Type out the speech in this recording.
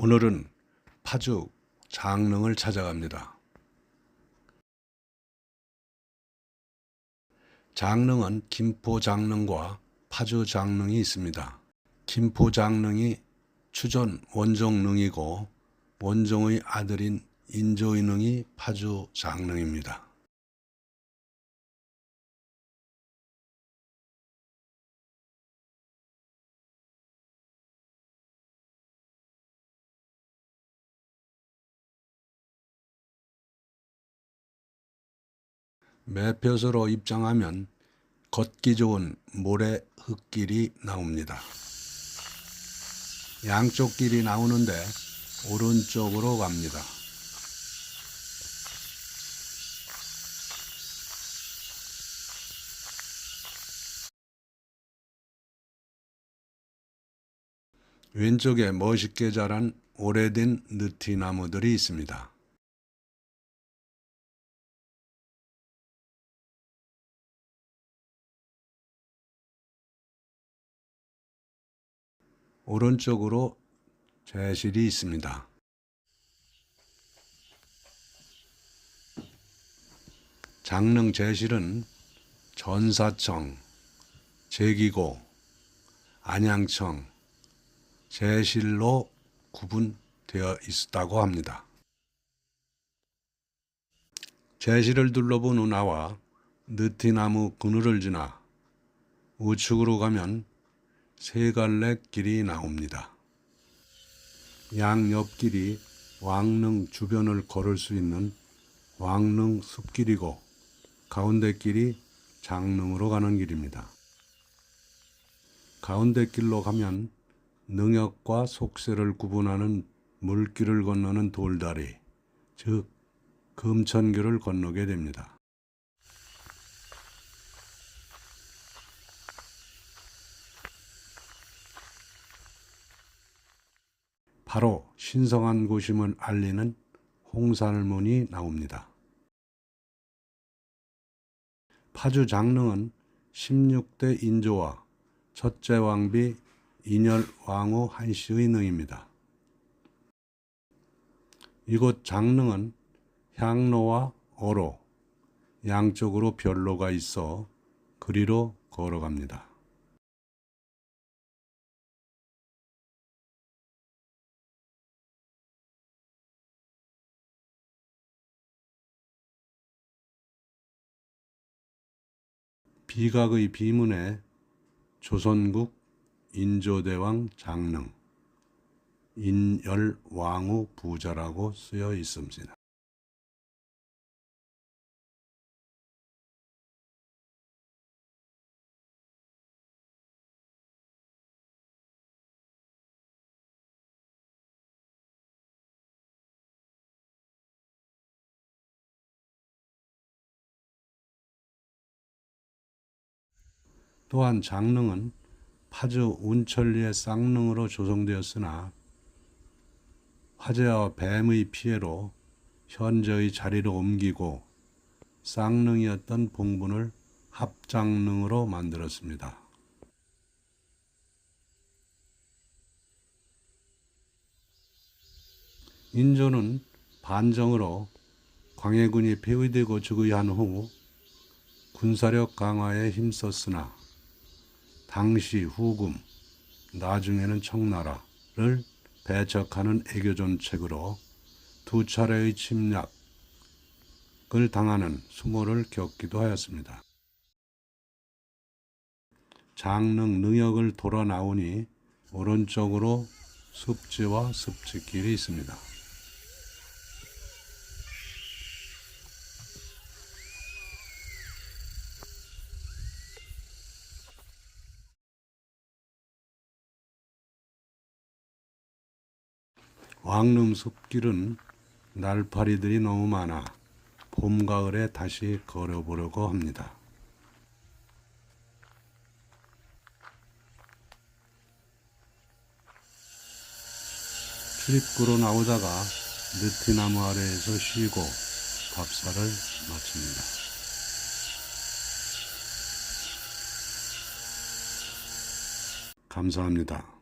오늘은 파주 장릉을 찾아갑니다. 장릉은 김포 장릉과 파주 장릉이 있습니다. 김포 장릉이 추전 원종릉이고 원종의 아들인 인조의 능이 파주 장릉입니다. 매표소로 입장하면 걷기 좋은 모래 흙길이 나옵니다. 양쪽 길이 나오는데 오른쪽으로 갑니다. 왼쪽에 멋있게 자란 오래된 느티나무들이 있습니다. 오른쪽으로 제실이 있습니다. 장릉 제실은 전사청, 제기고, 안양청, 제실로 구분되어 있다고 합니다. 제실을 둘러본 운하와 느티나무 그늘을 지나 우측으로 가면 세 갈래 길이 나옵니다. 양 옆길이 왕릉 주변을 걸을 수 있는 왕릉 숲길이고 가운데 길이 장릉으로 가는 길입니다. 가운데 길로 가면 능역과 속세를 구분하는 물길을 건너는 돌다리, 즉 금천교를 건너게 됩니다. 바로 신성한 곳임을 알리는 홍산문이 나옵니다. 파주 장릉은 16대 인조와 첫째 왕비 인열 왕후 한씨의 능입니다. 이곳 장릉은 향로와 어로 양쪽으로 별로가 있어 그리로 걸어갑니다. 비각의 비문에 조선국 인조대왕 장릉 인열왕후 부자라고 쓰여 있습니다. 또한 장릉은 파주 운천리의 쌍릉으로 조성되었으나 화재와 뱀의 피해로 현재의 자리로 옮기고 쌍릉이었던 봉분을 합장릉으로 만들었습니다. 인조는 반정으로 광해군이 폐위되고 즉위한 후 군사력 강화에 힘썼으나 당시 후금, 나중에는 청나라를 배척하는 애교 정책으로 두 차례의 침략을 당하는 수모를 겪기도 하였습니다. 장릉 능역을 돌아 나오니 오른쪽으로 습지와 습지길이 있습니다. 왕릉 숲길은 날파리들이 너무 많아 봄, 가을에 다시 걸어보려고 합니다. 출입구로 나오다가 느티나무 아래에서 쉬고 밥사를 마칩니다. 감사합니다.